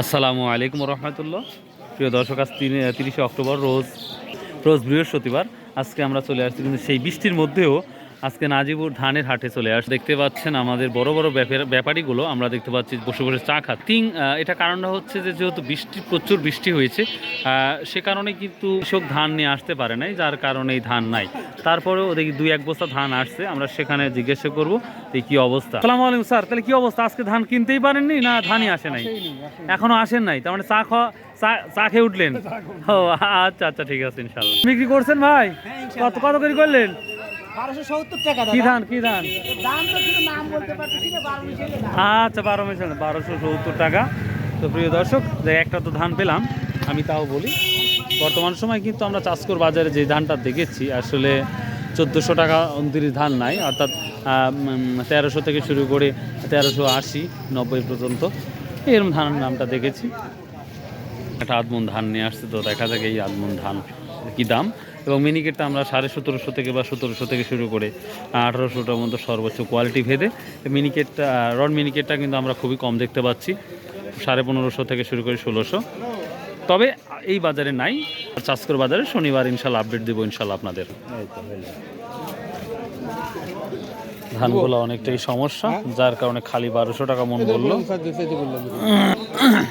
আসসালামু আলাইকুম রহমতুল্লাহ। প্রিয় দর্শক, আজ তিরিশে অক্টোবর, রোজ রোজ বৃহস্পতিবার। আজকে আমরা চলে আসছি কিন্তু সেই বৃষ্টির মধ্যেও আজকে নাজিবুর ধানের হাটে চলে আস। দেখতে পাচ্ছেন আমাদের বড় বড় ব্যাপার- ব্যাপারীগুলো আমরা দেখতে পাচ্ছি বসে বসে চা খা তিন এটা কারণটা হচ্ছে যে যেহেতু বৃষ্টি প্রচুর বৃষ্টি হয়েছে সে কারণে কিন্তু কৃষক ধান নিয়ে আসতে পারে নাই যার কারণে এই ধান নাই। তারপরেও দেখি দুই এক বস্তা ধান আসছে আমরা সেখানে জিজ্ঞাসা করব এই কি অবস্থা। সালাম আলাইকুম স্যার তাহলে কি অবস্থা? আজকে ধান কিনতেই পারেননি না ধানই আসে নাই? এখনও আসেন নাই? তার মানে চা খাওয়া চা- খেয়ে উঠলেন? ও আচ্ছা আচ্ছা ঠিক আছে ইনশাল্লাহ বিক্রি করছেন ভাই কত কত করে করলেন? কি ধান কি ধান? বারো মিশালে আচ্ছা বারো মিশন বারোশো সত্তর টাকা। তো প্রিয় দর্শক যে একটা তো ধান পেলাম আমি তাও বলি। বর্তমান সময় কিন্তু আমরা চাষকর বাজারে যে ধানটা দেখেছি আসলে চোদ্দোশো টাকা উনত্রিশ ধান নাই অর্থাৎ তেরোশো থেকে শুরু করে তেরোশো আশি নব্বই পর্যন্ত এরকম ধানের নামটা দেখেছি। একটা আদমন ধান নিয়ে আসছে, তো দেখা যাক এই আদমন ধান কি দাম। এবং মিনিকেটটা আমরা সাড়ে সতেরোশো থেকে বা সতেরোশো থেকে শুরু করে আঠারোশোটার মধ্যে সর্বোচ্চ কোয়ালিটি ভেদে। মিনিকেটটা রড মিনিকেটটা কিন্তু আমরা খুবই কম দেখতে পাচ্ছি, সাড়ে পনেরোশো থেকে শুরু করে ষোলোশো। তবে এই বাজারে নাই, আর চাষকর বাজারে শনিবার ইনশাল্লাহ আপডেট দেবো ইনশাল্লাহ আপনাদের। ধানগুলো অনেকটাই সমস্যা যার কারণে খালি বারোশো টাকা মন বলল।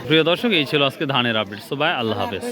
প্রিয় দর্শক এই ছিল আজকে ধানের আপডেট সো বাই আল্লাহ হাফেজ।